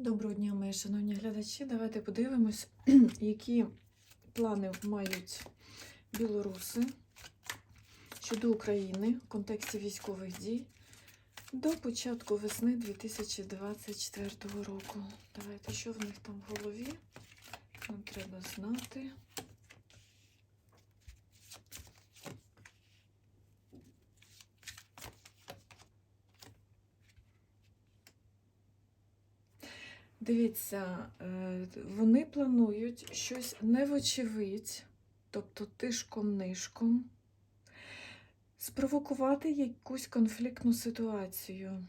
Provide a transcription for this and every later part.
Доброго дня, мої шановні глядачі. Давайте подивимось, які плани мають білоруси щодо України в контексті військових дій до початку весни 2024 року. Давайте, що в них там в голові? Нам треба знати. Дивіться, е, вони планують щось невочевидь, тобто тишком-нишком, спровокувати якусь конфліктну ситуацію.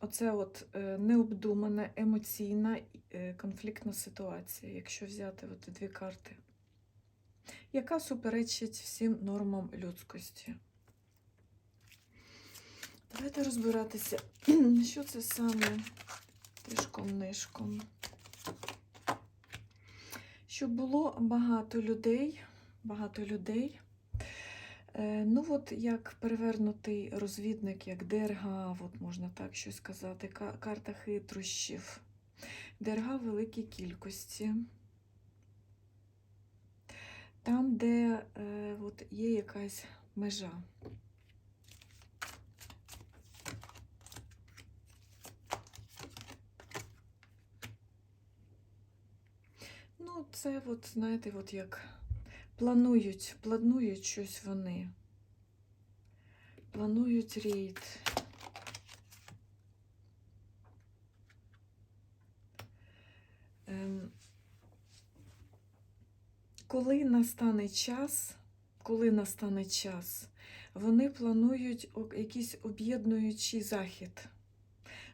Оце от е, необдумана, емоційна е, конфліктна ситуація, якщо взяти от дві карти, яка суперечить всім нормам людськості. Давайте розбиратися, що це саме тишком-нишком. Щоб було багато людей, багато людей. Е, Ну, от як перевернутий розвідник, як Дерга, от можна так щось сказати, карта хитрощів. Дерга в великій кількості. Там, де е, от є якась межа. Ну, це, от, знаєте, от як планують, планують щось вони. Планують рейд. Ем, коли настане час, коли настане час, вони планують якийсь об'єднуючий захід.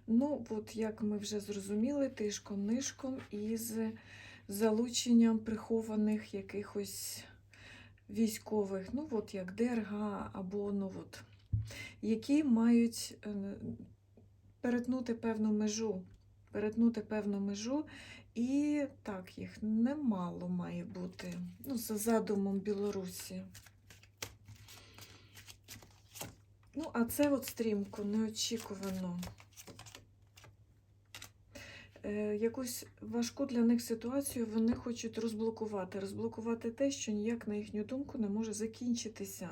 Ну, от як ми вже зрозуміли, тишком-нишком із залученням прихованих якихось військових, ну от як ДРГ або ну от, які мають е, перетнути певну межу, перетнути певну межу, і так, їх немало має бути, ну, за задумом Білорусі. Ну, а це от стрімко, неочікувано якусь важку для них ситуацію вони хочуть розблокувати. Розблокувати те, що ніяк, на їхню думку, не може закінчитися.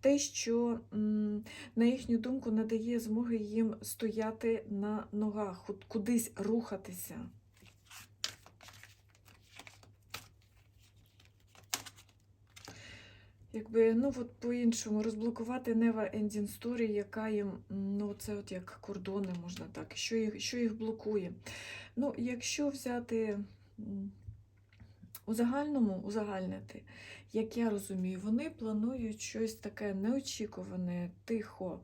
Те, що, на їхню думку, не дає змоги їм стояти на ногах, кудись рухатися. Якби, ну от по-іншому, розблокувати Never Ending Story, яка їм, ну це от як кордони, можна так, що їх, що їх блокує. Ну, якщо взяти у загальному, узагальнити, як я розумію, вони планують щось таке неочікуване, тихо,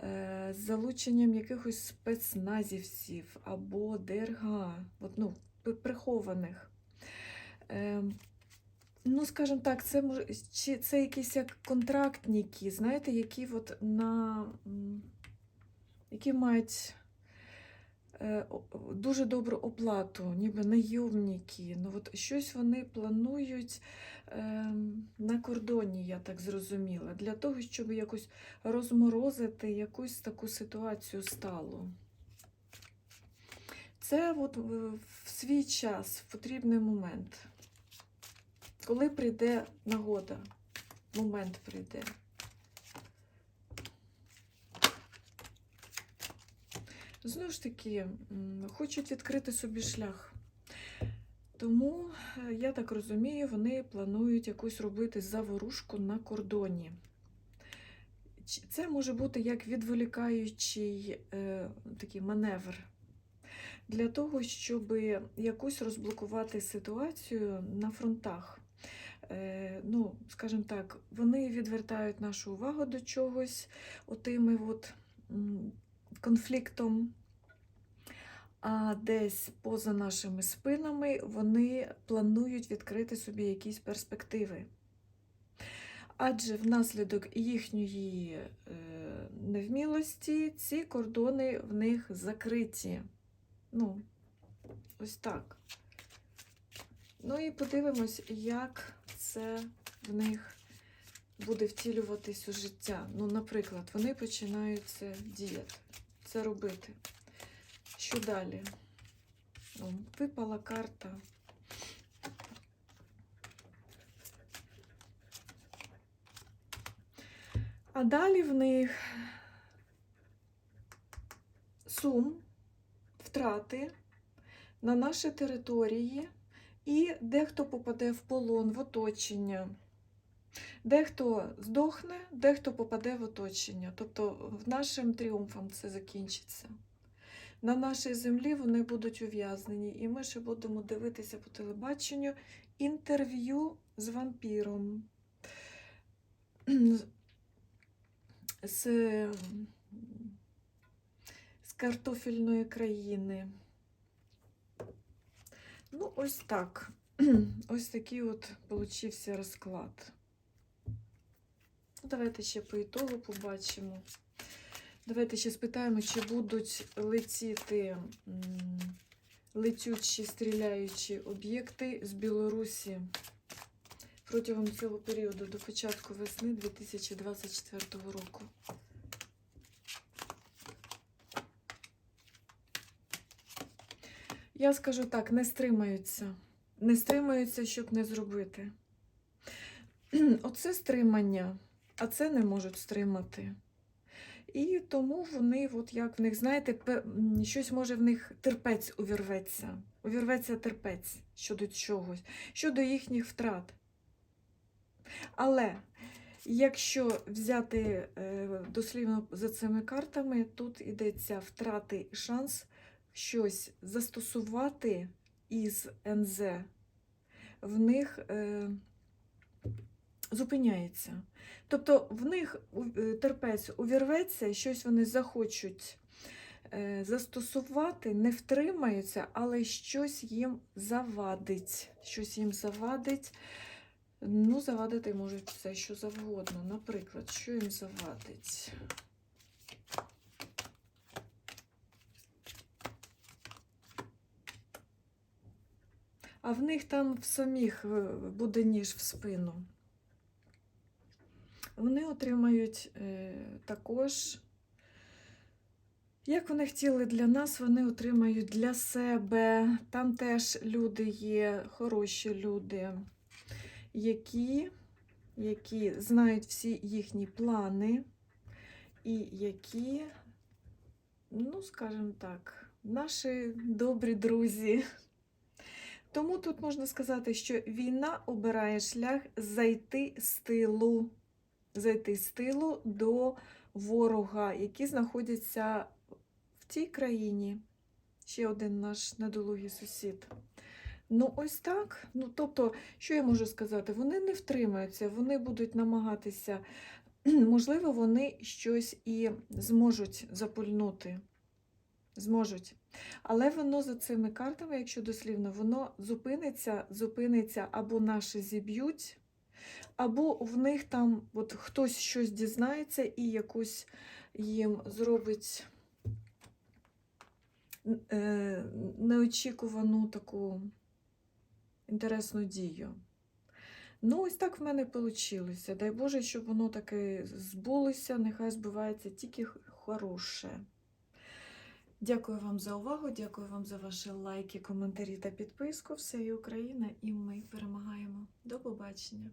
е, з залученням якихось спецназівців або ДРГ, от, ну, прихованих. Ну, скажімо так, це може чи це якісь як контрактники, знаєте, які от на які мають е, дуже добру оплату, ніби найомники. Ну, от щось вони планують е, на кордоні, я так зрозуміла, для того, щоб якось розморозити якусь таку ситуацію сталу. Це от в свій час, в потрібний момент. Коли прийде нагода, момент прийде. Знову ж таки, хочуть відкрити собі шлях. Тому, е, я так розумію, вони планують якусь робити заворушку на кордоні. Це може бути як відволікаючий е, такий маневр для того, щоб якусь розблокувати ситуацію на фронтах. Е, ну, скажімо так, вони відвертають нашу увагу до чогось отими от, конфліктом, а десь поза нашими спинами вони планують відкрити собі якісь перспективи. Адже внаслідок їхньої е, невмілості ці кордони в них закриті. Ну, ось так. Ну і подивимось, як це в них буде втілюватись у життя. Ну, наприклад, вони починають це діяти, це робити. Що далі? О, випала карта. А далі в них сум, втрати на наші території, і дехто попаде в полон, в оточення. Дехто здохне, дехто попаде в оточення. Тобто нашим тріумфом це закінчиться. На нашій землі вони будуть ув'язнені, і ми ще будемо дивитися по телебаченню інтерв'ю з вампіром. З, з картофельної країни. Ну, ось так. Ось такий от получився розклад. Давайте ще по ітогу побачимо. Давайте ще спитаємо, чи будуть летіти летючі, стріляючі об'єкти з Білорусі протягом цього періоду до початку весни 2024 року. Я скажу так, не стримаються. Не стримаються, щоб не зробити. Оце стримання, а це не можуть стримати. І тому вони, от як в них, знаєте, щось може в них терпець увірветься. Увірветься терпець щодо чогось, щодо їхніх втрат. Але якщо взяти е, дослівно за цими картами, тут йдеться втрати і шанс щось застосувати із НЗ, в них е, зупиняється. Тобто в них е, терпець увірветься, щось вони захочуть е, застосувати, не втримаються, але щось їм завадить. Щось їм завадить. Ну, завадити можуть все, що завгодно. Наприклад, що їм завадить? А в них там в самих е, буде ніж в спину. Вони отримають е, також, як вони хотіли для нас, вони отримають для себе. Там теж люди є, хороші люди, які, які знають всі їхні плани, і які, ну, скажімо так, наші добрі друзі. Тому тут можна сказати, що війна обирає шлях зайти з тилу, зайти з тилу до ворога, які знаходяться в тій країні. Ще один наш недолугий сусід. Ну, ось так. Ну, тобто, що я можу сказати? Вони не втримаються, вони будуть намагатися, можливо, вони щось і зможуть запульнути. Зможуть. Але воно за цими картами, якщо дослівно, воно зупиниться, зупиниться або наші зіб'ють, або в них там от хтось щось дізнається і якусь їм зробить е, неочікувану таку інтересну дію. Ну, ось так в мене вийшло. Дай Боже, щоб воно таке збулося, нехай збувається тільки хороше. Дякую вам за увагу, дякую вам за ваші лайки, коментарі та підписку. Все і Україна, і ми перемагаємо. До побачення!